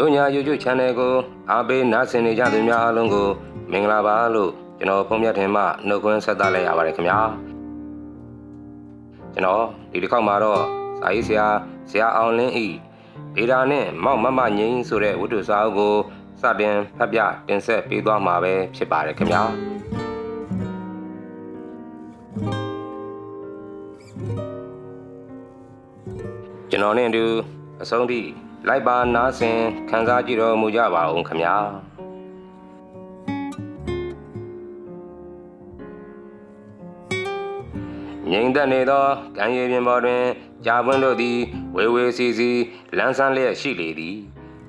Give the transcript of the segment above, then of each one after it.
တို့ညာ YouTube Channel ကိုအားပေးနားဆင်နေကြသူများအားလုံးကိုမင်္ဂလာပါလို့ကျွန်တော်ဖုန်းမြတ်ထင်မှနှုတ်ခွန်းဆက်သလိုက်ရပါတယ်ခင်ဗျာကျွန်တော်ဒီတစ်ခေါက်မှာတော့စာရေးဆရာဆရာအောင်လင်းဤဒေတာနဲ့မောက်မမငိမ့်ဆိုတဲ့ဝတ္ထုစာအုပ်ကိုစတင်ဖတ်ပြတင်ဆက်ပေးသွားမှာပဲဖြစ်ပါတယ်ခင်ဗျာကျွန်တော်နဲ့အတူအဆုံးထိ လိုက်ပါနားဆင်ခန်းစားကြည့်တော်မူကြပါဦးခင်ဗျာငိမ့်သက်နေသောကံရည်ပြင်ပေါ်တွင်ကြာပွင့်တို့သည်ဝေဝေစီစီလန်းဆန်းလျက်ရှိလေသည်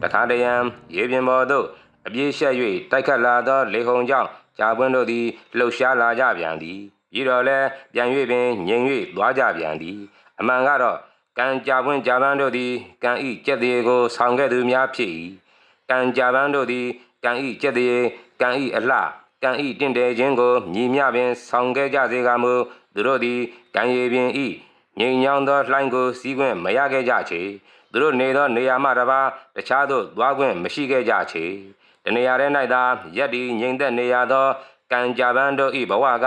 တခါတရံရေပြင်ပေါ်သို့အပြေးရှက်၍တိုက်ခတ်လာသောလေဟုန်ကြောင့်ကြာပွင့်တို့သည်လှုပ်ရှားလာကြပြန်သည်ပြီးတော့လည်းပြန်၍ပင်ငြိမ်၍သွားကြပြန်သည်အမှန်ကတော့ ကံကြာပွင့်ကြာပန်းတို့သည်ကံဤကြက်သေးကိုဆောင်ခဲ့သူများဖြစ်၏ကံကြာပန်းတို့သည်ကံဤကြက်သေးကံဤအလှကံဤတင့်တယ်ခြင်းကိုညီမျှပင်ဆောင်ခဲ့ကြစေကမူသူတို့သည်ကံရည်ပင်ဤငြိမ်ညောင်းသောလှိုင်းကိုစီးခွင့်မရခဲ့ကြချေသူတို့နေသောနေရာမှတစ်ပါးတခြားသို့သွားခွင့်မရှိခဲ့ကြချေတနေရာထဲ၌သာရက်ဒီငြိမ်သက်နေရသောကံကြပန်းတို့ဤဘဝက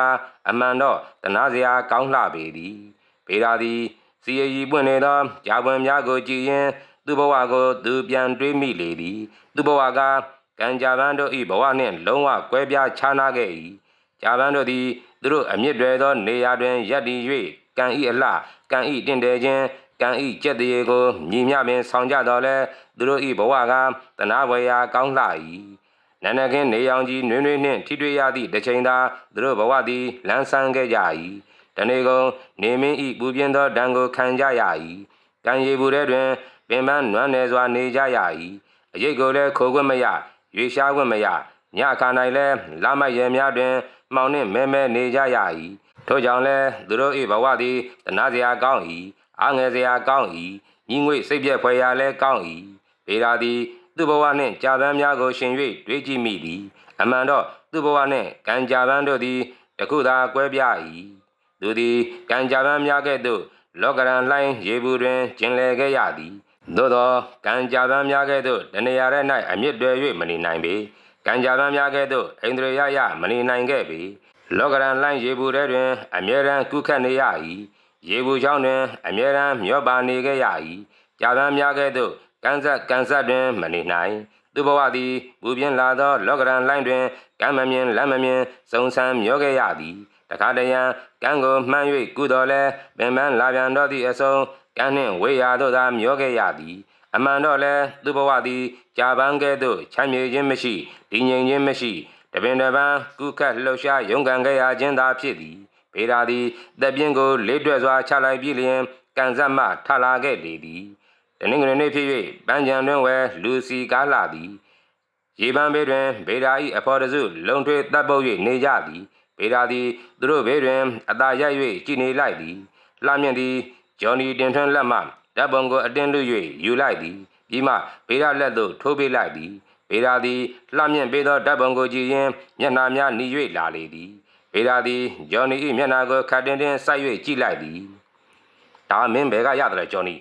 အမှန်တော့တနာစရာကောင်းလှပေသည်ပေရာသည် စီရည်ပွင့်နေသောဂျာပွန်များကိုကြည်ရင် သူဘဝကိုသူပြန်တွေးမိလေသည် သူဘဝကကံကြပန်းတို့ဤဘဝနှင့်လုံးဝကွဲပြားခြားနားခဲ့၏ဂျာပန်းတို့သည်သူတို့အမြင့်တွေသောနေရာတွင်ရပ်တည်၍ကံဤအလှကံဤတင့်တယ်ခြင်းကံဤကြက်တရေကိုမြည်မြပင်ဆောင်ကြတော်လဲသူတို့ဤဘဝကတနာဘွယ်ရာကောင်းလှ၏နန္ဒခင်နေရောင်ကြီးနွေးနွေးနှင့်ထိတွေ့ရသည့်တစ်ချိန်သာသူတို့ဘဝသည်လန်းဆန်းခဲ့ကြ၏ တနေ့ကုန်နေမင်းဤပူပြင်းသောဒဏ်ကိုခံကြရ၏ကံရည်ဘူးထဲတွင်ပင်ပန်းနွမ်းနယ်စွာနေကြရ၏အရေးကိုလည်းခိုခွင့်မရရွေရှားခွင့်မရညခါ၌လည်းလာမရဲများတွင်မှောင်နှင့်မဲမဲနေကြရ၏ထို့ကြောင့်လည်းသူတို့၏ဘဝသည်တနာစရာကောင်း၏အားငယ်စရာကောင်း၏ညီငွေစိတ်ပြက်ဖွယ်ရာလည်းကောင်း၏ပေရာသည်သူ့ဘဝနှင့်ကြာပန်းများကိုရှင်၍တွေးကြည့်မိသည်အမှန်တော့သူ့ဘဝနှင့်ကံကြာပန်းတို့သည်တခုသာကွဲပြား၏ သူသည်ကံကြာပန်းများကဲ့သို့လောကရန်လှိုင်းရေဘူးတွင်ကျင်လည်ခဲ့ရသည်သို့သောကံကြာပန်းများကဲ့သို့တနေရာထဲ၌အမြင့်တွယ်၍မနေနိုင်ပေကံကြာပန်းများကဲ့သို့အိန္ဒြေယယမနေနိုင်ခဲ့ပေလောကရန်လှိုင်းရေဘူးထဲတွင်အမြဲတမ်းကုခတ်နေရ၏ရေဘူးချောင်းတွင်အမြဲတမ်းမျောပါနေခဲ့ရ၏ကြာပန်းများကဲ့သို့ကန်းဆက်ကန်ဆက်တွင်မနေနိုင်သူဘဝသည်ပူပြင်းလာသောလောကရန်လှိုင်းတွင်ကမ်းမမြင်လက်မမြင်စုံစမ်းမျောခဲ့ရသည် တခါတရံကံကိုမှန်း၍ကုတော်လဲပင်ပန်းလာပြန်တော့သည့်အစုံကံနှင့်ဝေရာတို့သာမျောခဲ့ရသည်အမှန်တော့လဲသူဘဝသည်ကြာပန်းကဲ့သို့ချမ်းမြေခြင်းမရှိတည်ငြိမ်ခြင်းမရှိတပင်တပန်းကုခတ်လှုပ်ရှားရုန်းကန်ခဲ့ရခြင်းသာဖြစ်သည်ပေရာသည်တပ်ပြင်းကိုလေးတွက်စွာချလိုက်ပြီးလျင်ကန်ဆက်မှထလာခဲ့လေသည်တနင်္ဂနွေနေ့ဖြစ်၍ပန်းချံတွင်ဝဲလူစီကားလာသည်ရေပန်းဘေးတွင်ဗေဒာ၏အဖော်တစု လုံထွေးတပ်ပုတ်၍နေကြသည် ဗေဒာသည်သူတို့ဘေးတွင်အသာရိုက်၍ကြည်နေလိုက်သည်လှမြင့်သည်ဂျော်နီတင်ထွန်းလက်မှဓာတ်ပုံကိုအတင်းလူ၍ယူလိုက်သည်ပြီးမှဗေဒာလက်သို့ထိုးပေးလိုက်သည်ဗေဒာသည်လှမြင့်ပေးသောဓာတ်ပုံကိုကြည့်ရင်မျက်နှာများหนี၍လာလေသည်ဗေဒာသည်ဂျော်နီ၏မျက်နှာကိုခတ်တင်းတင်းစိုက်၍ကြည့်လိုက်သည်ဒါမင်းဘယ်ကရတယ်ဂျော်နီ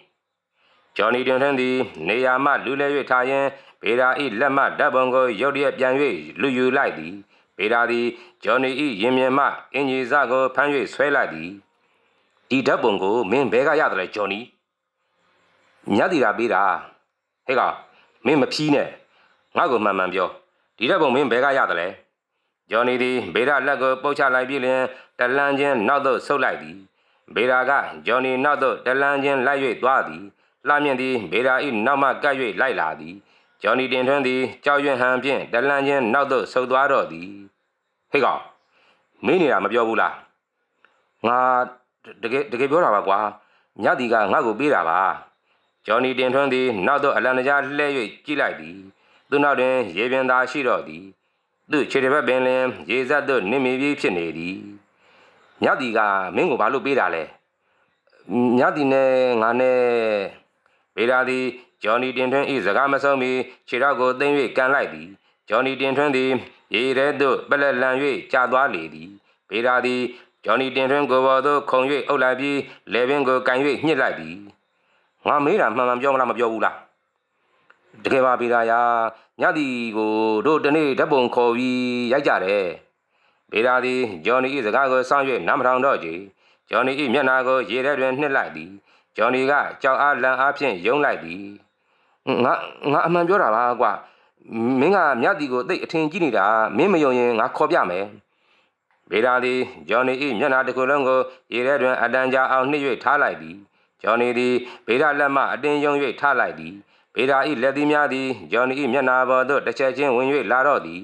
ဂျော်နီတင်ထွန်းသည်နေရာမှလူလဲ၍ထားရင်ဗေဒာ၏လက်မှဓာတ်ပုံကိုရုတ်တရက်ပြန်၍လူယူလိုက်သည် ဗေဒာသည်ဂျော်နီ၏ရင်မြင်မှအင်ဂျီစကိုဖမ်း၍ဆွဲလိုက်သည်ဒီဓာတ်ပုံကိုမင်းဘဲကရတယ်ဂျော်နီညတိရာပေးတာဟဲ့ကောင်မင်းမဖြီးနဲ့ငါ့ကိုမှန်မှန်ပြောဒီဓာတ်ပုံမင်းဘဲကရတယ်လဲဂျော်နီသည်ဗေဒာလက်ကိုပုတ်ချလိုက်ပြီးလျှင်တလန်းချင်းနောက်သို့ဆုတ်လိုက်သည်ဗေဒာကဂျော်နီနောက်သို့တလန်းချင်းလိုက်၍သွားသည်လှမြင့်သည်ဗေဒာ၏နောက်မှကပ်၍လိုက်လာသည်ဂျော်နီတင်ထွန်းသည်ကြောက်ရွံ့ဟန်ဖြင့်တလန်းချင်းနောက်သို့ဆုတ်သွားတော့သည် ဟေ့ကောင်မင်းနေတာမပြောဘူးလားငါတကယ်တကယ်ပြောတာပါကွာညတီကငါ့ကိုပေးတာပါဂျော်နီတင်ထွန်းသည်နောက်သို့အလန်တကြားလှဲ၍ကြည့်လိုက်သည်သူနောက်တွင်ရေပြင်သာရှိတော့သည်သူ့ခြေတစ်ဖက်ပင်လင်ရေစက်သို့နစ်မီပြီးဖြစ်နေသည်ညတီကမင်းကိုဘာလို့ပေးတာလဲညတီနဲ့ငါနဲ့ဗေဒာသည်ဂျော်နီတင်ထွန်း၏စကားမဆုံးမီခြေထောက်ကိုသိမ်း၍ကန်လိုက်သည်ဂျော်နီတင်ထွန်းသည် ရေထဲသို့ပလက်လန်၍ကျသွားလေသည်ဗေဒာသည်ဂျော်နီတင်ထွန်းကိုပေါ်သို့ခုံ၍အုပ်လိုက်ပြီးလေပင်ကိုကန်၍ညှစ်လိုက်သည်ငါမေးတာမှန်မှန်ပြောမလားမပြောဘူးလားတကယ်ပါဗေဒာယာညတီကိုတို့တနေ့ဓာတ်ပုံခေါ်ပြီးရိုက်ကြတယ်ဗေဒာသည်ဂျော်နီ၏စကားကိုစောင့်၍နားမထောင်တော့ကြဂျော်နီ၏မျက်နှာကိုရေထဲတွင်နှစ်လိုက်သည်ဂျော်နီကကြောက်အားလန့်အားဖြင့်ယုံလိုက်သည်ငါငါအမှန်ပြောတာပါကွာ မင်းကမြတ်တီကိုသိပ်အထင်ကြီးနေတာမင်းမယုံရင်ငါခေါ်ပြမယ်ဗေဒာသည်ဂျော်နီ၏မျက်နှာတစ်ခုလုံးကိုရေထဲတွင်အတန်ကြာအောင်နှစ်၍ထားလိုက်သည်ဂျော်နီသည်ဗေဒာလက်မှအတင်းယုံ၍ထားလိုက်သည်ဗေဒာဤလက်သီးများသည်ဂျော်နီဤမျက်နာပေါ်သို့တစ်ချက်ချင်းဝင်၍လာတော့သည်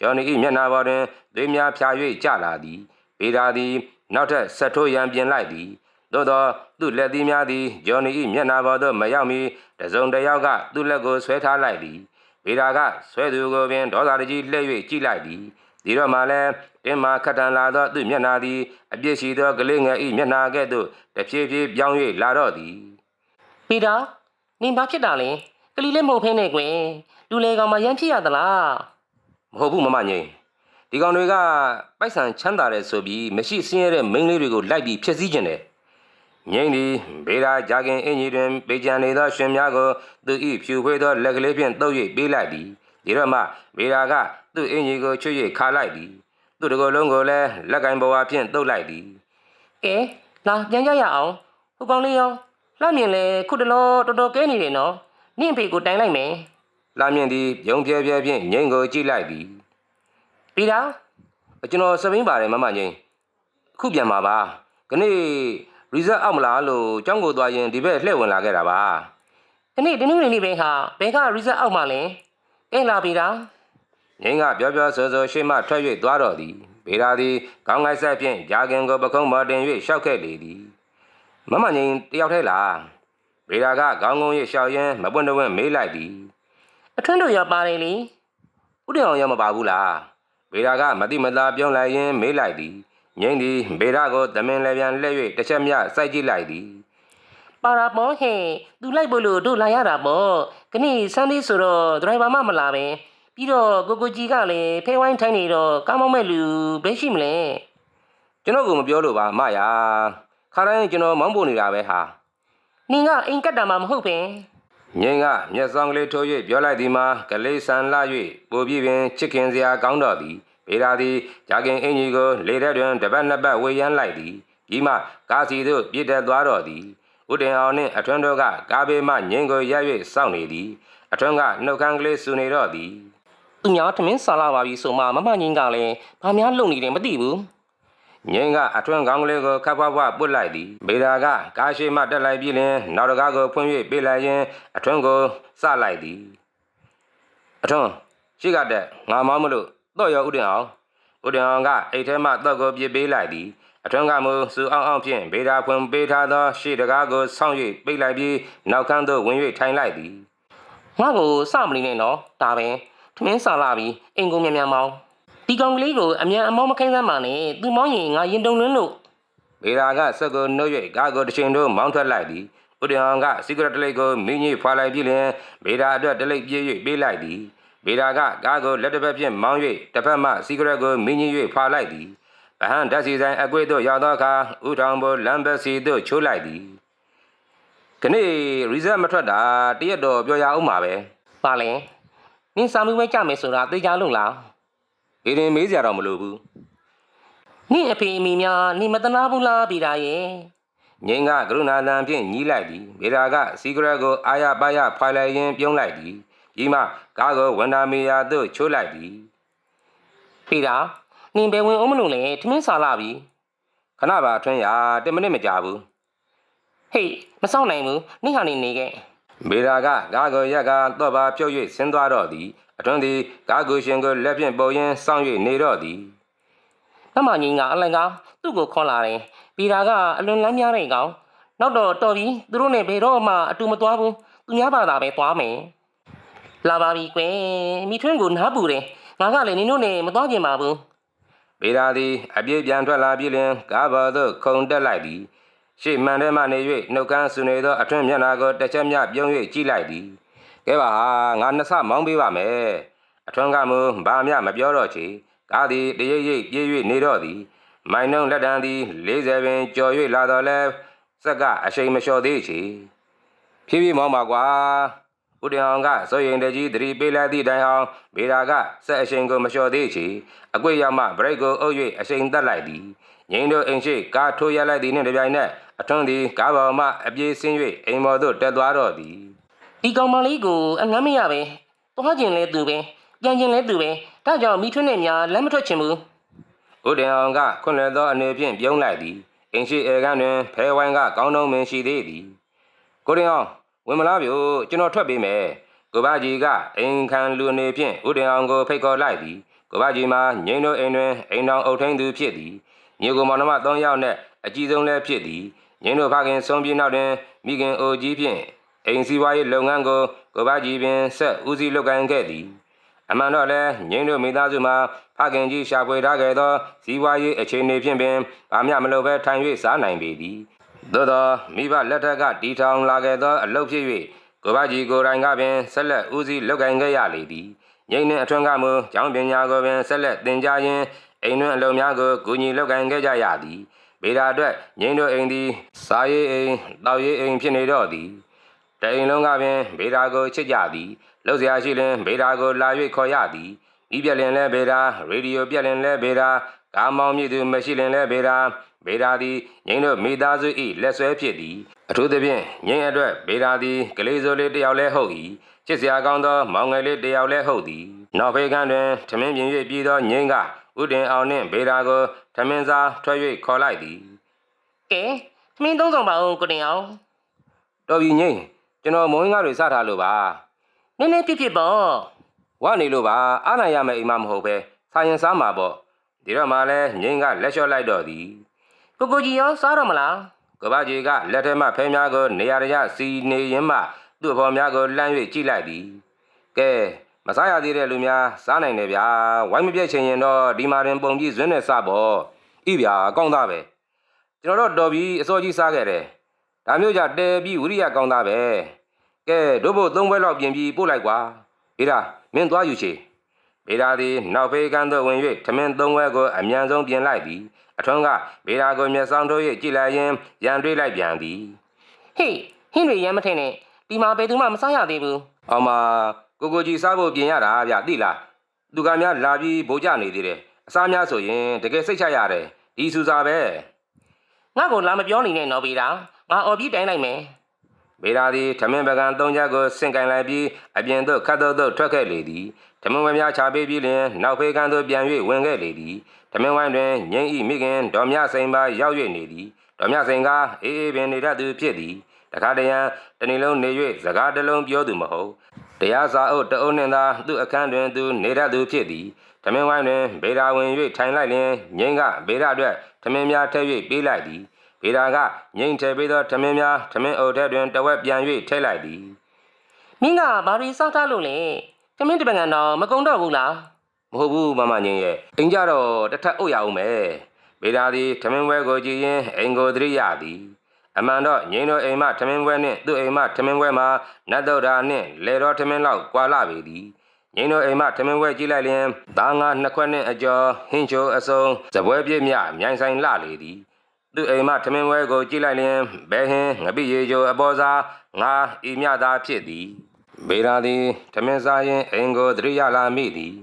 ဂျော်နီဤမျက်နာပေါ်တွင်သွေးများဖြာ၍ကျလာသည်ဗေဒာသည်နောက်ထပ်ဆက်ထိုးရန်ပြင်လိုက်သည်သို့သောသူ့လက်သီးများသည်ဂျော်နီဤမျက်နာပေါ်သို့မရောက်မီတစုံတစ်ယောက်ကသူ့လက်ကိုဆွဲထားလိုက်သည် ဗေဒာကဆွဲသူကိုပင်ဒေါသတကြီးလှည့်၍ကြည့်လိုက်သည်ဒီတော့မှလည်းတင်းမာခတ်တန်လာသောသူ့မျက်နာသည်အပြစ်ရှိသောကလေးငယ်ဤမျက်နာကဲ့သို့တဖြည်းဖြည်းပြောင်း၍လာတော့သည်ပီတာနင်ဘာဖြစ်တာလဲကလေးလေးမဟုတ်ဖ ೇನೆ ကွယ်လူလေကောင်မရမ်းဖြစ်ရသလားမဟုတ်ဘူးမမငိမ့်ဒီကောင်တွေကပိုက်ဆံချမ်းသာတယ်ဆိုပြီးမရှိစင်းရတဲ့မိန်းကလေးတွေကိုလိုက်ပြီးဖျက်ဆီးခြင်းတယ် ငိမ့်ဒီဘေးရာဂျာကင်အင်ကြီးတွင်ပေကြံနေသောရှင်များကိုသူ၏ဖြူဖွေးသောလက်ကလေးဖြင့်တုပ်၍ပေးလိုက်သည်ဒီတော့မှဘေးရာကသူ့အင်ကြီးကိုချွတ်၍ခါလိုက်သည်သူ့တကောလုံးကိုလည်းလက်ကင်ဘဝဖြင့်တုပ်လိုက်သည်ကဲလာပြန်ကြရအောင်ဟိုကောင်လေးရောလှမြင်လေခုတလောတော်တော်ကဲနေတယ်နော်နင့်အဖေကိုတိုင်လိုက်မယ်လာမြင့်သည်ယုံပြဲပြဲဖြင့်ငိမ့်ကိုကြည့်လိုက်သည်ပီတာကျွန်တော်စပိန်ပါတယ်မမငိမ့်အခုပြန်ပါပါခနေ့ ရီဇက်အောက်မလားလို့ကျောင်းကိုသွားရင်ဒီဘက်လှည့်ဝင်လာခဲ့တာပါဒီနေ့ဒီနေ့လေးပဲဟာဘဲကရီဇက်အောက်မှာလဲကဲလာပီတာငိမ့်ကပြောပြောဆိုဆိုရှေ့မှထွက်၍သွားတော့သည်ဗေဒာသည်ခေါင်းငိုက်ဆက်ဖြင့်ဂျာကင်ကိုပကုံးပေါ်တင်၍ရှောက်ခဲ့လေသည်မမငိမ့်တယောက်ထဲလားဗေဒာကခေါင်းငုံ၍ရှောက်ရင်းမပွင့်တဝင့်မေးလိုက်သည်အထွန်းတို့ရောပါတယ်လေဥဒေအောင်ရမပါဘူးလားဗေဒာကမတိမသားပြုံးလိုက်ရင်းမေးလိုက်သည် ငိမ့်သည်ဗေဒာကိုသမင်လည်းပြန်လှည့်၍တစ်ချက်မျှစိုက်ကြည့်လိုက်သည်ပါရာပေါ်ဟဲ့သူလိုက်ဖို့လို့တို့လာရတာပေါ့ခဏဆန်းလေးဆိုတော့ဒရိုင်ဘာမှမလာပဲပြီးတော့ကိုကိုကြီးကလည်းဖဲဝိုင်းထိုင်းနေတော့ကားမောင်းမဲ့လူဘယ်ရှိမလဲကျွန်တော်ကမပြောလို့ပါမယာခါတိုင်းကျွန်တော်မောင်းပို့နေတာပဲဟာနင်ကအိမ်ကတ်တာမှမဟုတ်ပင်ငိမ့်ကမျက်စောင်းကလေးထိုး၍ပြောလိုက်သည်မှာကလေးဆန်လာ၍ပိုပြီးပင်ချစ်ခင်စရာကောင်းတော်သည် ဗေဒာသည်ဂျာကင်အင်ကြီးကိုလေထဲတွင်တပတ်နှစ်ပတ်ဝေယမ်းလိုက်သည်ပြီးမှကားစီသို့ပြည့်တက်သွားတော်သည်ဥတင်အောင်နှင့်အထွန်းတို့ကကားဘေးမှငိမ့်ကိုရ၍စောင့်နေသည်အထွန်းကနှုတ်ခမ်းကလေးဆူနေတော့သည်သူများထမင်းစားလာပါပြီဆိုမှမမငင်းကလည်းဘာများလုပ်နေတယ်မသိဘူးငိမ့်ကအထွန်းကောင်းကလေးကိုခပ်ဖွားဖွားပုတ်လိုက်သည်ဗေဒာကကားရှိမှတက်လိုက်ပြီးလင်နောက်တကားကိုဖွင့်၍ပေးလိုက်ရင်အထွန်းကိုစလိုက်သည်အထွန်းရှိကတက်ငါမောင်းမလို့ တော့ရောဥတင်အောင်ဥတင်အောင်ကအိတ်ထဲမှတော့ကိုပြစ်ပေးလိုက်သည်အထွန်းကမူစူအောင်အောင်ဖြင့်ဗေဒာဖွင့်ပေးထားသောရှေ့တကားကိုဆောင်း၍ပိတ်လိုက်ပြီးနောက်ခန်းသို့ဝင်၍ထိုင်လိုက်သည်ငါ့ကိုစမနေနဲ့နော်ဒါပဲထမင်းစားလာပြီအိမ်ကိုမြန်မြန်မောင်းဒီကောင်ကလေးကိုအမြန်အမောင်းမခိုင်းစမ်းပါနဲ့သူမောင်းရင်ငါရင်တုံလွန်းလို့ဗေဒာကစက်ကိုနှုတ်၍ကားကိုတစ်ချိန်တို့မောင်းထွက်လိုက်သည်ဥတင်အောင်ကစီကရက်တလိတ်ကိုမင်းကြီးဖွာလိုက်ပြီးလင်ဗေဒာအတွက်တလိတ်ပြေး၍ပေးလိုက်သည် ဗေဒာကကားကိုလက်တစ်ဖက်ဖြင့်မောင်း၍တစ်ဖက်မှစီကရက်ကိုမင်းကြီး၍ဖွာလိုက်သည်ဗဟန်ဓာတ်စီဆိုင်အကွေ့သို့ရောက်သောအခါဥထောင်ပေါ်လမ်းဘက်စီသို့ချိုးလိုက်သည်ခနေ့ရီဇက်မထွက်တာတရက်တော့ပြောရအောင်ပါပဲပါလဲနင်စာမှုပဲကြမယ်ဆိုတာသိကြလို့လားဒီရင်မေးစရာတော့မလိုဘူးနင့်အဖေအမိများနင်မတနာဘူးလားဗီတာရဲ့ငိမ့်ကကရုဏာတန်ဖြင့်ညီးလိုက်သည်ဗေဒာကစီကရက်ကိုအာရပါရဖိုင်လိုက်ရင်းပြုံးလိုက်သည် ပြီးမှကားကိုဝန်တာမီယာသို့ချိုးလိုက်သည်ဗီတာနင်ဘယ်ဝင်အောင်မလို့လဲထမင်းစားလာပြီခဏပါထွန်းရ10မိနစ်မကြာဘူးဟေးမဆောင်နိုင်ဘူးနင့်ဟာနေနေခဲ့မေရာကကားကိုရက်ကတော့ပါပြုတ်၍ဆင်းသွားတော့သည်အတွန်းသည်ကားကိုရှင်ကိုလက်ဖြင့်ပုံရင်းစောင့်၍နေတော့သည်မမကြီးကအလိုင်ကသူ့ကိုခေါ်လာတယ်ဗီတာကအလွန်လမ်းများတဲ့ကောင်နောက်တော့တော်ပြီသူတို့နဲ့ဘယ်တော့မှအတူမသွားဘူးသူများဘာသာပဲသွားမယ် လာပါပြီကွယ်မိထွန်းကိုနားပူတယ်ငါကလည်းနင်တို့နဲ့မသွားကြပါဘူးမေရာသည်အပြည့်ပြန်ထွက်လာပြီးလင်ကားပေါ်သို့ခုန်တက်လိုက်သည်ရှေ့မှန်ထဲမှနေ၍နှုတ်ခမ်းဆူနေသောအတွန်းမျက်နှာကိုတစ်ချက်မျှပြုံး၍ကြည့်လိုက်သည်ကဲပါဟာငါနှစ်ဆမောင်းပေးပါမယ်အတွန်းကမူဘာမျှမပြောတော့ချေကားသည်တရိပ်ရိပ်ပြေး၍နေတော့သည်မိုင်နှုံလက်တံသည်40ပင်ကျော်၍လာတော့လဲစက်ကအရှိန်မလျှော်သေးချေဖြည်းဖြည်းမောင်းပါကွာဥ ဦးတင်အောင်ကစိုးရင်တကြီးသတိပေးလိုက်သည့်တိုင်အောင်ဗေဒါကဆက်အရှိန်ကိုမလျှော်သေးချေအကွေ့ရောက်မှဘရိတ်ကိုအုပ်၍အရှိန်တက်လိုက်သည်ငိမ့်တို့အိမ်ရှိကားထိုးရလိုက်သည်နှင့်တပြိုင်နက်အထွန်းသည်ကားပေါ်မှအပြေးဆင်း၍အိမ်ပေါ်သို့တက်သွားတော့သည်ဒီကောင်မလေးကိုအငမ်းမရပဲသွားခြင်းလဲသူပဲပြန်ခြင်းလဲသူပဲဒါကြောင့်မိထွန်းနဲ့များလက်မထွက်ချင်ဘူးဦးတင်အောင်ကခွင့်လွှဲသောအနေဖြင့်ပြုံးလိုက်သည်အိမ်ရှိအေကန်တွင်ဖဲဝိုင်းကကောင်းတုံးမင်းရှိသေးသည်ကိုတင်အောင် ဝင်မလားဗျို့ကျွန်တော်ထွက်ပေးမယ်ကိုဘကြီးကအိမ်ခံလူအနေဖြင့်ဦးတင်အောင်ကိုဖိတ်ခေါ်လိုက်သည်ကိုဘကြီးမှာငိမ့်တို့အိမ်တွင်အိမ်တော်အုပ်ထိန်သူဖြစ်သည်မြေကိုမောင်နှမ၃ယောက်နှင့်အကြီးဆုံးလည်းဖြစ်သည်ငိမ့်တို့ဖခင်ဆုံးပြီးနောက်တွင်မိခင်အိုကြီးဖြင့်အိမ်စီးပွားရေးလုပ်ငန်းကိုကိုဘကြီးပင်ဆက်ဦးစီးလုပ်ကိုင်ခဲ့သည်အမှန်တော့လည်းငိမ့်တို့မိသားစုမှာဖခင်ကြီးရှာဖွေထားခဲ့သောဇီဝရေးအခြေအနေဖြင့်ပင်ဗာမျှမလိုပဲထိုင်၍စားနိုင်ပေသည် သို့သောမိဘလက်ထက်ကတီထောင်လာခဲ့သောအလုပ်ဖြစ်၍ကိုဘကြီးကိုယ်တိုင်ကပင်ဆက်လက်ဦးစီးလုပ်ကိုင်ခဲ့ရလေသည်ငိမ့်နှင့်အထွန်းကမူကျောင်းပညာကိုပင်ဆက်လက်သင်ကြားရင်းအိမ်တွင်အလုပ်များကိုကူညီလုပ်ကိုင်ခဲ့ကြရသည်ဗေဒာအတွက်ငိမ့်တို့အိမ်သည်စားရေးအိမ်တောက်ရေးအိမ်ဖြစ်နေတော့သည်တအိမ်လုံးကပင်ဗေဒာကိုချစ်ကြသည်လှုပ်ရှားရှိလင်ဗေဒာကိုလာ၍ခေါ်ရသည်ဤပြက်လင်လဲဗေဒာရေဒီယိုပြက်လင်လဲဗေဒာကားမောင်းမြည်သူမရှိလင်လဲဗေဒာ ဗေဒာသည်ငိမ့်တို့မိသားစု၏လက်ဆွဲဖြစ်သည်အထူးသဖြင့်ငိမ့်အတွက်ဗေဒာသည်ကလေးစိုးလေးတစ်ယောက်လဲဟုတ်၏ချစ်စရာကောင်းသောမောင်ငယ်လေးတစ်ယောက်လဲဟုတ်သည်နောက်ဖေးကန်းတွင်ထမင်းပြင်၍ပြီးသောငိမ့်ကဥတင်အောင်နှင့်ဗေဒာကိုထမင်းစားထွက်၍ခေါ်လိုက်သည်ကဲသမင်းသုံးဆောင်ပါဦးကိုတင်အောင်တော်ပြီငိမ့်ကျွန်တော်မုံငါတွေစထားလို့ပါနည်းနည်းပြစ်ပြစ်ပေါ့ဝနေလို့ပါအားနိုင်ရမယ့်အိမ်မမဟုတ်ပဲဆိုင်ရင်စားမှာပေါ့ဒီတော့မှလဲငိမ့်ကလက်လျှော့လိုက်တော့သည် ကိုကိုကြီးရောစားတော့မလားကဘာကြီးကလက်ထဲမှဖဲများကိုနေရာရစီနေရင်မှသူ့အဖော်များကိုလှမ်း၍ကြည့်လိုက်သည်ကဲမစားရသေးတဲ့လူများစားနိုင်တယ်ဗျာဝိုင်းမပြည့်ချင်ရင်တော့ဒီမှာရင်ပုံပြီးဇွန်းနဲ့စပေါ့ဤဗျာကောင်းသားပဲကျွန်တော်တော့တော်ပြီးအစောကြီးစားခဲ့တယ်ဒါမျိုးကြတဲပြီးဝိရိယကောင်းသားပဲကဲတို့ဖို့သုံးဘွဲလောက်ပြင်ပြီးပို့လိုက်ကွာအေးဒါမင်းသွားယူချေဗေဒာသည်နောက်ဖေးကန်းသို့ဝင်၍ထမင်းသုံးဝဲကိုအမြန်ဆုံးပြင်လိုက်သည် အထွန်းကဗေဒာကိုမျက်စောင်းထိုး၍ကြည့်လိုက်ရင်ရန်တွေးလိုက်ပြန်သည်ဟေးဟင်းတွေရမ်းမထင်နဲ့ဒီမှာဘယ်သူမှမစားရသေးဘူးအောင်မကိုကိုကြီးစားဖို့ပြင်ရတာဗျသိလားသူကများလာပြီးဗိုလ်ကြနေသေးတယ်အစားများဆိုရင်တကယ်စိတ်ချရတယ်ဒီစူစာပဲငါ့ကိုလာမပြောနေနဲ့နော်ဗေတာငါအော်ပြီးတိုင်းလိုက်မယ်ဗေဒာသည်ထမင်းပကံသုံးချက်ကိုဆင့်ကင်လိုက်ပြီးအပြင်သို့ခတ်တုတ်တုတ်ထွက်ခဲ့လေသည်ထမင်းဝဲများချပေးပြီးလျင်နောက်ဖေးကန်းသို့ပြန်၍ဝင်ခဲ့လေသည် ထမင်းဝိုင်းတွင်ငိမ့်ဤမိခင်ဒေါ်မြစိန်ပါရောက်၍နေသည်ဒေါ်မြစိန်ကအေးအေးပင်နေတတ်သူဖြစ်သည်တခါတရံတနေ့လုံးနေ၍စကားတစ်လုံးပြောသူမဟုတ်တရားစာအုပ်တအုပ်နှင့်သာသူ့အခန်းတွင်သူနေတတ်သူဖြစ်သည်ထမင်းဝိုင်းတွင်ဗေဒာဝင်၍ထိုင်လိုက်လျင်ငိမ့်ကဗေဒာအတွက်ထမင်းများထည့်၍ပေးလိုက်သည်ဗေဒာကငိမ့်ထည့်ပြီးသောထမင်းများထမင်းအုပ်ထဲတွင်တဝက်ပြန်၍ထည့်လိုက်သည်မင်းကဘာရီစားထားလို့လဲသမင်းတပံကန်တော့မကုံတော့ဘူးလား မဟုတ်ဘူးမမငိမ့်ရဲ့အိမ်ကြတော့တစ်ထပ်အုပ်ရအောင်မယ်ဗေဒာသည်ထမင်းဝဲကိုကြည့်ရင်အိမ်ကိုသတိရသည်အမှန်တော့ငိမ့်တို့အိမ်မှထမင်းဝဲနှင့်သူ့အိမ်မှထမင်းဝဲမှာနတ်တော်ဓာနှင့်လေတော်ထမင်းလောက်ကွာလာပေသည်ငိမ့်တို့အိမ်မှထမင်းဝဲကြည့်လိုက်လျင်သားငါနှစ်ခွက်နှင့်အကျော်ဟင်းချိုအစုံစပွဲပြည့်မြမြိုင်ဆိုင်လှလေသည်သူ့အိမ်မှထမင်းဝဲကိုကြည့်လိုက်လျင်ဘဲဟင်းငပိရေချိုအပေါ်စားငါဤမြသာဖြစ်သည်ဗေဒာသည်ထမင်းစားရင်အိမ်ကိုသတိရလာမိသည်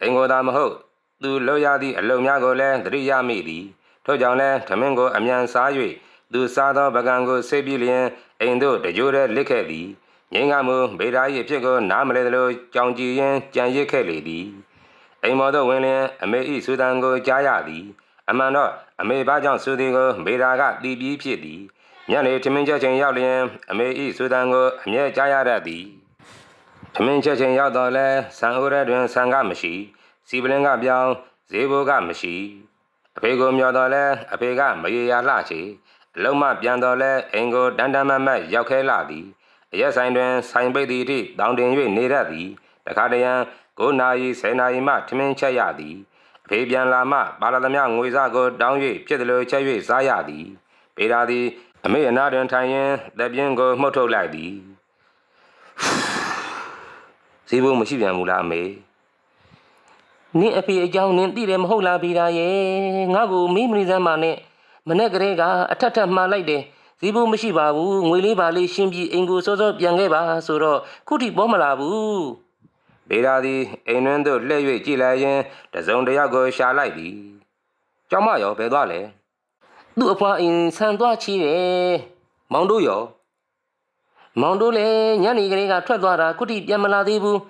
အိမ်ကိုသာမဟုတ်သူလောရသည့်အလုံများကိုလည်းသတိရမိသည်ထို့ကြောင့်လည်းထမင်းကိုအမြန်စား၍သူစားသောပကံကိုဆေးပြီးလျင်အိမ်သို့တကြိုးတည်းလစ်ခဲ့သည်ငိမ့်ကမူဗေဒာ၏အဖြစ်ကိုနားမလဲသလိုကြောင်ကြည်ရင်းကြံရစ်ခဲ့လေသည်အိမ်မော်သို့ဝင်လျင်အမေဤစူတန်ကိုကြားရသည်အမှန်တော့အမေဘာကြောင့်စူသည်ကိုမေရာကတီးပြီးဖြစ်သည်ညနေထမင်းချက်ချိန်ရောက်လျင်အမေဤစူတန်ကိုအမြဲကြားရတတ်သည် ထမင်းချက်ချိန်ရောက်တော့လဲဆန်အိုးရဲတွင်ဆန်ကမရှိ စီပလင်းကပြောင်းဈေးဘိုးကမရှိအဖေကိုမျောတော့လဲအဖေကမရေရာလှချေအလုံးမပြန်တော့လဲအိမ်ကိုတန်တန်မတ်မတ်ရောက်ခဲလာသည်အရက်ဆိုင်တွင်ဆိုင်ပိတ်သည့်အထိတောင်းတင်၍နေရသည်တခါတရံ9နာရီ10နာရီမှထမင်းချက်ရသည်အဖေပြန်လာမှပါလာသမျှငွေစားကိုတောင်း၍ဖြစ်တယ်လို့ချက်၍စားရသည်ပေရာသည်အမေအနာတွင်ထိုင်ရင်လက်ပြင်းကိုမှုတ်ထုတ်လိုက်သည် စီးဖို့မရှိပြန်ဘူးလားအမေနင်းအဖေအကြောင်းနင်းသိတယ်မဟုတ်လားဗေတာရဲ့ငါ့ကိုမေးမနေစမ်းပါနဲ့မနဲ့ကလေးကအထက်ထက်မှားလိုက်တယ်ဈေးဘိုးမရှိပါဘူးငွေလေးပါလေးရှင်းပြီးအိမ်ကိုစောစောပြန်ခဲ့ပါဆိုတော့ခုထိပေါ်မလာဘူးဘေရာသည်အိမ်တွင်သို့လှည့်၍ကြည့်လိုက်ရင်တစုံတစ်ယောက်ကိုရှာလိုက်သည်ကျောင်းမရောဘယ်သွားလဲသူ့အဖွားအိမ်ဆန်သွားချီးတယ်မောင်တို့ရော မောင်တို့လည်းညနေကလေးကထွက်သွားတာခုထိပြန်မလာသေးဘူး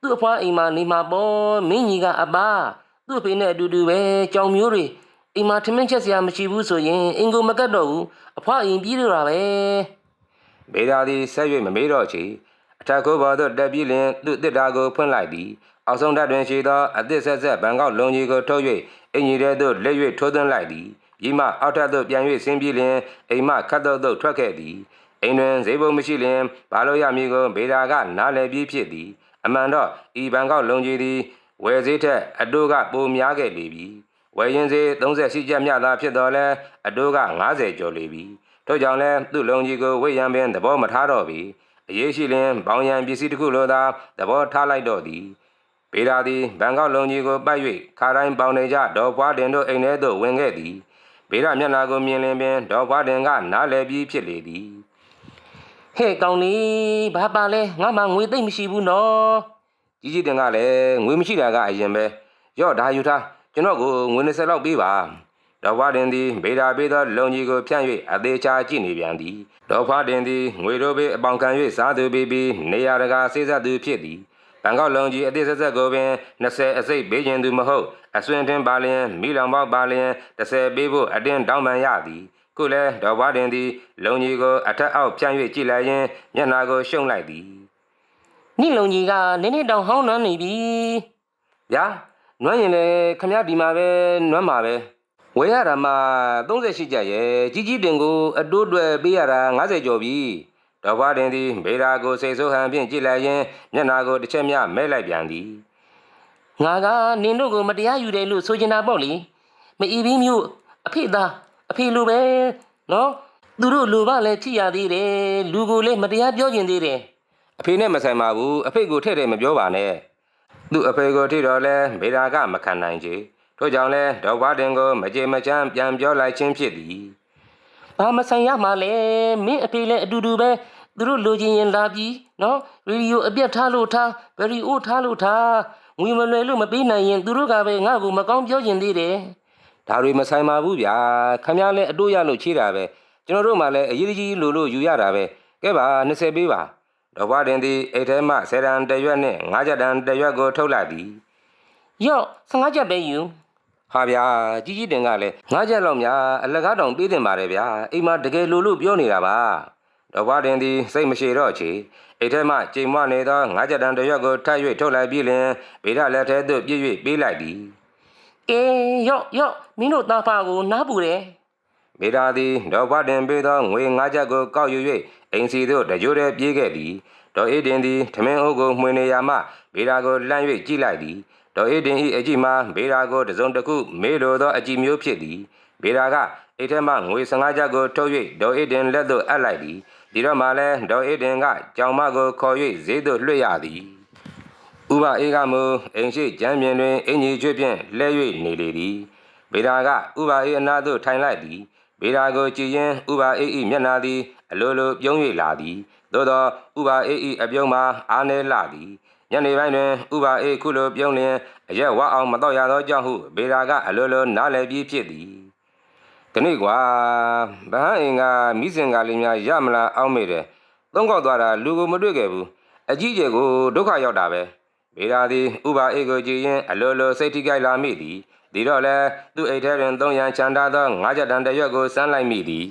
သူ့အဖွားအိမ်မှာနေမှာပေါ့မင်းကြီးကအပါသူ့အဖေနဲ့အတူတူပဲကြောင်မျိုးတွေအိမ်မှာထမင်းချက်စရာမရှိဘူးဆိုရင်အင်ကိုမကတ်တော့ဘူးအဖွားအိမ်ပြီးတော့တာပဲဘေရာသည်ဆက်၍မမေးတော့ချေအထက်ကိုပေါ်သို့တက်ပြီးလင်သူ့တစ်တာကိုဖွင့်လိုက်သည်အောက်ဆုံးဓာတ်တွင်ရှိသောအသစ်ဆက်ဆက်ဘန်ကောက်လုံကြီးကိုထုတ်၍အင်ကြီးထဲသို့လက်၍ထိုးသွင်းလိုက်သည်ပြီးမှအောက်ထပ်သို့ပြန်၍ဆင်းပြီးလင်အိမ်မှခတ်တော့သို့ထွက်ခဲ့သည် အိမ်တွင်ဈေးပုံမရှိလင်ဘာလို့ရမည်ကိုဘေရာကနားလည်ပြီးဖြစ်သည် အမှန်တော့ဤဘန်ကောက်လုံကြီးသည်ဝယ်ဈေးထက်အတိုးကပိုများခဲ့လေပြီဝယ်ရင်ဈေး38ကျပ်မြသာဖြစ်တော်လဲအတိုးက90ကျော်လေပြီထို့ကြောင့်လည်းသူ့လုံကြီးကိုဝိတ်ရန်ပင်သဘောမထားတော့ပြီအရေးရှိလင်ဘောင်ရန်ပစ္စည်းတစ်ခုလိုသာသဘောထားလိုက်တော့သည်ပေရာသည်ဘန်ကောက်လုံကြီးကိုပတ်၍ခါတိုင်းပေါင်နေကြဒေါ်ဖွားတင်တို့အိမ်ထဲသို့ဝင်ခဲ့သည်ဘေရာမျက်နှာကိုမြင်လင်ပင်ဒေါ်ဖွားတင်ကနားလည်ပြီးဖြစ်လေသည် ဟဲ့ကောင်လေးဘာပါလဲငါမှငွေသိမ့်မရှိဘူးနော်ကြီးကြီးတင်ကလည်းငွေမရှိတာကအရင်ပဲရော့ဒါယူထားကျွန်တော်ကိုငွေ20လောက်ပေးပါဒေါ်ဖွားတင်သည်ဘေရာပေးသောလုံကြီးကိုဖြန့်၍အသေးချာကြည့်နေပြန်သည်ဒေါ်ဖွားတင်သည်ငွေတို့ပေးအပေါင်ခံ၍စားသူပေးပြီးနေရတကာစေးဆက်သူဖြစ်သည်ဘန်ကောက်လုံကြီးအသစ်ဆက်ဆက်ကိုပင်20အစိတ်ပေးခြင်းသူမဟုတ်အဆွင်တင်ပါလျင်မိလောင်ပေါက်ပါလျင်30ပေးဖို့အတင်းတောင်းပန်ရသည် ခုလဲဒေါ်ဘွားတင်သည် လုံကြီးကိုအထက်အောက်ဖြန့်၍ကြည့်လိုက်ရင်မျက်နှာကိုရှုံလိုက်သည်နိလုံကြီးကနင်းနေတောင်ဟောင်းနှမ်းနေပြီဗျာနွမ်းရင်လေခမရဒီမှာပဲနွမ်းမှာပဲဝယ်ရတာမှ38ကျပ်ရဲ့ကြီးကြီးတင်ကိုအတိုးတွေပေးရတာ90ကျော်ပြီဒေါ်ဘွားတင်သည်ဘေရာကိုစိတ်ဆိုးဟန်ဖြင့်ကြည့်လိုက်ရင်မျက်နှာကိုတစ်ချက်မျှမဲလိုက်ပြန်သည်ငါကနင်းတို့ကိုမတရားယူတယ်လို့ဆိုချင်တာပေါ့လေမအီဘီမျိုးအဖေသား အဖေလိုပဲနော်သူတို့လိုပါလဲချစ်ရသေးတယ်လူကိုလည်းမတရားပြောကျင်သေးတယ်အဖေနဲ့မဆိုင်ပါဘူးအဖေကိုထည့်တယ်မပြောပါနဲ့သူ့အဖေကိုထိတော့လဲမေရာကမခံနိုင်ချေထို့ကြောင့်လဲဒေါ်ဘွားတင်ကိုမကြေမချမ်းပြန်ပြောလိုက်ခြင်းဖြစ်သည်ဘာမဆိုင်ရမှာလဲမင်းအဖေလည်းအတူတူပဲသူတို့လိုချင်ရင်လာပြီးနော်ရေဒီယိုအပြတ်ထားလို့ထားဗရီအိုထားလို့ထားငွေမလွယ်လို့မပေးနိုင်ရင်သူတို့ကပဲငါ့ကိုမကောင်းပြောကျင်သေးတယ် ဒါတွေမဆိုင်ပါဘူးဗျာခမရလဲအတိုးရလို့ချေးတာပဲကျွန်တော်တို့မှလည်းအရေးကြီးလို့လို့ယူရတာပဲကဲပါ20ပေးပါဒေါ်ဘွားတင်သည်အိတ်ထဲမှဆယ်တန်တရွက်နဲ့ငါးချက်တန်တရွက်ကိုထုတ်လိုက်သည်ယော့15ချက်ပဲယူဟာဗျာကြီးကြီးတင်ကလည်းငါးချက်လောက်များအလကားတောင်ပေးတင်ပါတယ်ဗျာအိမ်မှာတကယ်လို့လို့ပြောနေတာပါဒေါ်ဘွားတင်သည်စိတ်မရှိတော့ချေအိတ်ထဲမှချိန်မနေသောငါးချက်တန်တရွက်ကိုထပ်၍ထုတ်လိုက်ပြီးလင်ဗေဒလက်ထဲသို့ပြည့်၍ပေးလိုက်သည် ကဲယော့ယော့မင်းတို့သားဖာကိုနားပူတယ်မေရာသည်ဒေါ်ဘွားတင်ပေးသောငွေငါးချက်ကိုကောက်ယူ၍အိမ်စီသို့တကြိုးတည်းပြေးခဲ့သည်ဒေါ်အေးတင်သည်ထမင်းအုပ်ကိုမှွေနေရမှဗေဒကိုလှမ်း၍ကြည့်လိုက်သည်ဒေါ်အေးတင်၏အကြည့်မှာဗေဒကိုတစုံတစ်ခုမေးလိုသောအကြည့်မျိုးဖြစ်သည်ဗေဒကအိတ်ထဲမှငွေ15ချက်ကိုထုတ်၍ဒေါ်အေးတင်လက်သို့အပ်လိုက်သည်ဒီတော့မှလည်းဒေါ်အေးတင်ကကြောင်မကိုခေါ်၍ဈေးသို့လွှတ်ရသည် ဥပအေးကမူအိမ်ရှိကျမ်းပြင်တွင်အင်ကြီးကျွေးဖြင့်လဲ၍နေလေသည်ဗေဒာကဥပအေးအနာသို့ထိုင်လိုက်သည်ဗေဒာကိုကြည်ရင်ဥပအေး၏မျက်နာသည် အလိုလိုပြုံး၍လာသည်သို့သောဥပအေး၏အပြုံးမှာအားနည်းလာသည်ညနေပိုင်းတွင်ဥပအေးခုလိုပြုံးလျင်အရက်ဝအောင်မတော့ရသောကြောင့်ဟုဗေဒာကအလိုလိုနားလည်ပြီးဖြစ်သည်ဒီနေ့ကွာဗဟန်းအင်ကမိစင်ကလေးများရမလားအောက်မေ့တယ်သုံးခေါက်သွားတာလူကိုမတွေ့ခဲ့ဘူးအကြီးကျယ်ကိုဒုက္ခရောက်တာပဲ ဗေဒာသည်ဥပါအေကိုကြည်ရင်အလိုလိုစိတ်ထိကြိုက်လာမိသည်ဒီတော့လဲသူ့အိတ်ထဲတွင်သုံးရန်ချန်ထားသောငါးချက်တန်တရွက်ကိုစမ်းလိုက်မိသည်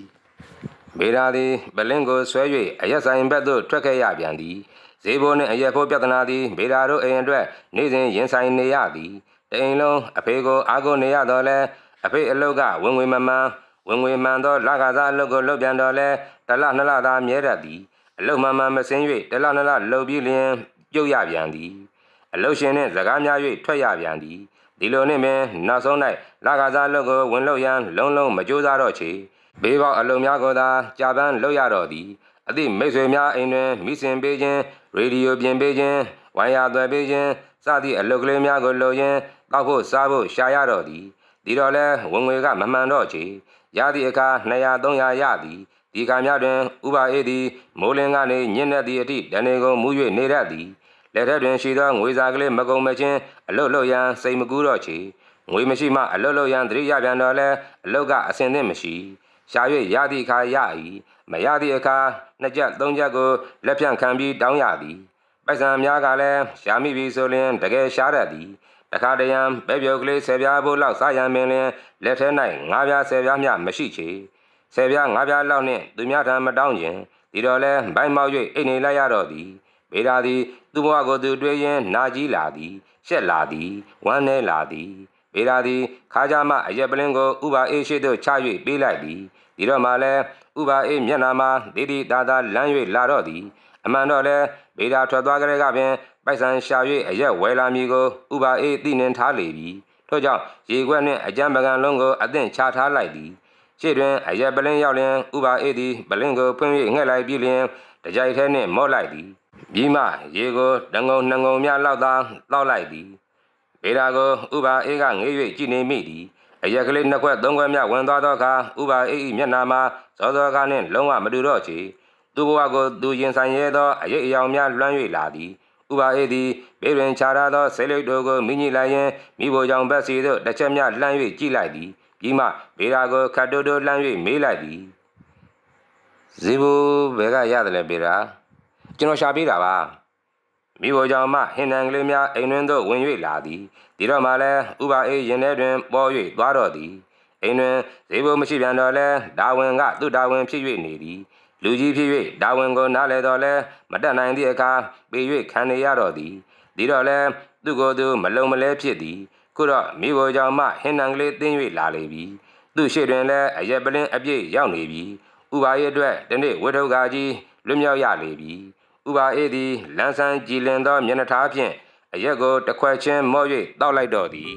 ဗေဒာသည်ပလင်းကိုဆွဲ၍အရက်ဆိုင်ဘက်သို့ထွက်ခဲ့ရပြန်သည်ဈေးဘိုးနှင့်အရက်ဖို့ပြဿနာသည်ဗေဒာတို့အိမ်အတွက်နေ့စဉ်ရင်ဆိုင်နေရသည်တအိမ်လုံးအဖေကိုအားကိုနေရတော့လဲအဖေအလုတ်ကဝင်ဝင်မမှန်ဝင်ဝင်မှန်သောလကစားအလုတ်ကိုလုပ်ပြန်တော့လဲတစ်လနှစ်လသာမြဲတတ်သည်အလုတ်မှန်မှန်မစင်း၍တစ်လနှစ်လလှုပ်ပြီးလျင်ပြုတ်ရပြန်သည် အလုတ်ရှင်နှင့်စကားများ၍ထွက်ရပြန်သည်ဒီလိုနှင့်ပင်နောက်ဆုံး၌လာကစားလုပ်ကိုဝင်လို့ရန်လုံးလုံးမကြိုးစားတော့ချေဘေးပေါက်အလုံများကိုသာကြာပန်းလုပ်ရတော့သည်အသည့်မိတ်ဆွေများအိမ်တွင်မိစင်ပေးခြင်းရေဒီယိုပြင်ပေးခြင်းဝိုင်ယာသွယ်ပေးခြင်းစသည့်အလုပ်ကလေးများကိုလုပ်ရင်းတောက်ဖို့စားဖို့ရှာရတော့သည်ဒီတော့လဲဝင်ငွေကမမှန်တော့ချေရသည့်အခါ200 300ရသည်ဒီကံများတွင်ဥပါအေးသည်မိုးလင်းကနေညင်တဲ့သည့်အထိတနေကုန်မူ၍နေရသည် လက်ထက်တွင်ရှိသောငွေစာကလေးမကုန်မချင်းအလုတ်လုတ်ရန်စိတ်မကူးတော့ချေငွေမရှိမှအလုတ်လုတ်ရန်သတိရပြန်တော့လဲအလုတ်ကအစင်သင့်မရှိရှာ၍ရသည့်အခါရ၏မရသည့်အခါနှစ်ချက်သုံးချက်ကိုလက်ဖြန့်ခံပြီးတောင်းရသည်ပိုက်ဆံများကလည်းရှာမိပြီဆိုရင်တကယ်ရှားတတ်သည်တခါတရံပဲပြုတ်ကလေးဆယ်ပြားဖို့လောက်စားရန်ပင်လင်လက်ထဲ၌ငါးပြားဆယ်ပြားမျှမရှိချေဆယ်ပြားငါးပြားလောက်နှင့်သူများထံမတောင်းခြင်းဒီတော့လဲဘိုင်းမောက်၍အိတ်နေလိုက်ရတော့သည် ဗေဒာသည် သူ့ဘဝကိုသူတွေးရင်းနာကြီးလာသည်ရှက်လာသည်ဝမ်းနည်းလာသည်ဗေဒာသည်ခါကြမအရက်ပလင်းကိုဥပါအေးရှိသို့ချ၍ပေးလိုက်သည်ဒီတော့မှလဲဥပါအေးမျက်နာမှာဒေဒီတာတာလမ်း၍လာတော့သည်အမှန်တော့လဲဗေဒာထွက်သွားကြတဲ့ကပင်ပိုက်ဆံရှာ၍အရက်ဝဲလာမည်ကိုဥပါအေးသိနှင်ထားလေပြီထို့ကြောင့်ရေခွက်နှင့်အကြံပကံလုံးကိုအသင့်ချထားလိုက်သည်ရှေ့တွင်အရက်ပလင်းရောက်လျင်ဥပါအေးသည်ပလင်းကိုဖွင့်၍ငှက်လိုက်ပြီးလျင်တကြိုက်ထဲနှင့်မော့လိုက်သည် ပြီးမှရေကိုတငုံနှငုံများလောက်သာတောက်လိုက်သည်ဗေဒာကိုဥပါအေးကငေး၍ကြည်နေမိသည်အရက်ကလေးနှစ်ခွက်သုံးခွက်မြဝင်သွားသောအခါဥပါအေး၏မျက်နှာမှာစောစောကားနှင့်လုံးဝမတူတော့ချေသူ့ဘဝကိုသူရင်ဆိုင်ရဲသောအရေးအယောင်များလွှမ်း၍လာသည်ဥပါအေးသည်ဘေးတွင်ခြားထားသောဆေးလိပ်တို့ကိုမိညိလိုက်ရန်မိဘကြောင့်ဘက်စီသို့တစ်ချက်မြလှမ်း၍ကြည့်လိုက်သည်ပြီးမှဗေဒာကိုခတ်တိုးတိုးလှမ်း၍မေးလိုက်သည်ဇီဘူဘယ်ကရတယ်လဲဗေဒာ ကျွန်တော်ရှာပေးတာပါမိဘကြောင့်မှဟင်နန်ကလေးများအိမ်တွင်သို့ဝင်၍လာသည်ဒီတော့မှလည်းဥပါအေးရင်ထဲတွင်ပေါ်၍သွားတော့သည်အိမ်တွင်ဇေဘူမရှိပြန်တော့လဲဒါဝင်ကသူ့ဒါဝင်ဖြစ်၍နေသည်လူကြီးဖြစ်၍ဒါဝင်ကိုနားလေတော့လဲမတက်နိုင်သည့်အခါပေ၍ခံနေရတော့သည်ဒီတော့လဲသူ့ကိုယ်သူမလုံမလဲဖြစ်သည်ခုတော့မိဘကြောင့်မှဟင်နန်ကလေးတင်း၍လာလေပြီသူ့ရှိတွင်လဲအရက်ပလင်းအပြည့်ရောက်နေပြီဥပါရဲ့အတွက်ဒီနေ့ဝိထုကကြီးလွတ်မြောက်ရလေပြီ ဥပါအေးသည်လန်းဆန်းကြည်လင်သောမျက်နှာထားဖြင့်အရက်ကိုတစ်ခွက်ချင်းမော့၍တောက်လိုက်တော့သည်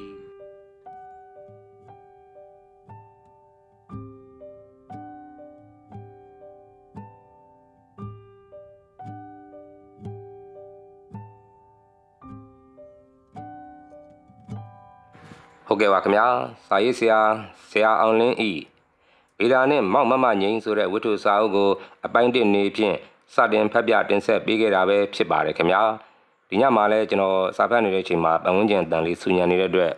ဟုတ်ကဲ့ပါခင်ဗျာစာရေးဆရာဆရာအောင်လင်းဤဗေဒာနဲ့မောက်မမငိမ့်ဆိုတဲ့ဝတ္ထုစာအုပ်ကိုအပိုင်းတစ်နေဖြင့် စတင်ဖတ်ပြတင်ဆက်ပေးခဲ့တာပဲဖြစ်ပါတယ်ခင်ဗျာဒီညမှာလဲကျွန်တော်စာဖတ်နေတဲ့အချိန်မှာပတ်ဝန်းကျင်အတန်လေးဆူညံနေတဲ့အတွက်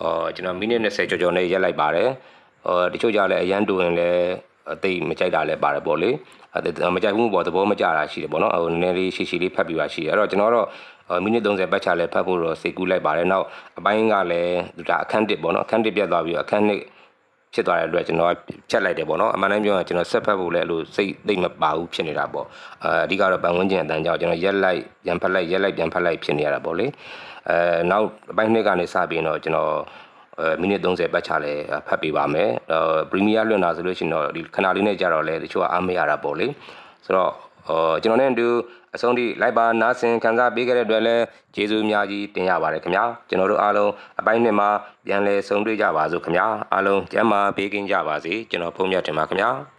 အော်ကျွန်တော်မိနစ်20ကျော်ကျော်နဲ့ရက်လိုက်ပါတယ်အော်တချို့ကြလည်းအရန်တူရင်လည်းအသိမကြိုက်တာလည်းပါတယ်ပေါ့လေအဲမကြိုက်ဘူးပေါ့သဘောမကျတာရှိတယ်ပေါ့နော်ဟိုနည်းနည်းလေးရှိရှိလေးဖတ်ပြပါရှိတယ်အဲ့တော့ကျွန်တော်တော့အော်မိနစ်30ပတ်ချလဲဖတ်ဖို့တော့စိတ်ကူးလိုက်ပါတယ်။နောက်အပိုင်းကလည်းဒါအခန်းတစ်ပေါ့နော်အခန်းတစ်ပြတ်သွားပြီးတော့အခန်းနှစ် ဖြစ်သွားတဲ့အတွက်ကျွန်တော်ဖြတ်လိုက်တယ်ပေါ့နော်အမှန်တမ်းပြောရင်ကျွန်တော်ဆက်ဖတ်ဖို့လည်းအဲ့လိုစိတ်သိမ့်မပါဘူးဖြစ်နေတာပေါ့အဲအဓိကတော့ပန်ဝန်းကျင်အတန်ကြောင့်ကျွန်တော်ရက်လိုက်ပြန်ဖတ်လိုက်ရက်လိုက်ပြန်ဖတ်လိုက်ဖြစ်နေရတာပေါ့လေအဲနောက်အပိုင်းနှစ်ကနေစပြီးတော့ကျွန်တော်အဲမိနစ်30ပတ်ချလဲဖတ်ပေးပါမယ်အဲပရီးမီးယားလွှင့်တာဆိုလို့ရှိရင်တော့ဒီခဏလေးနဲ့ကြာတော့လဲတချို့ကအားမရတာပေါ့လေဆိုတော့ အော်ကျွန်တော်နဲ့အတူအဆုံးထိလိုက်ပါနားဆင်ခံစားပေးခဲ့တဲ့အတွက်လည်းကျေးဇူးအများကြီးတင်ရပါတယ်ခင်ဗျာကျွန်တော်တို့အားလုံးအပိုင်းနှစ်မှာပြန်လည်ဆုံတွေ့ကြပါစို့ခင်ဗျာအားလုံးကျမ်းမာပေးကင်းကြပါစေကျွန်တော်ဖုန်းမြတ်တင်ပါခင်ဗျာ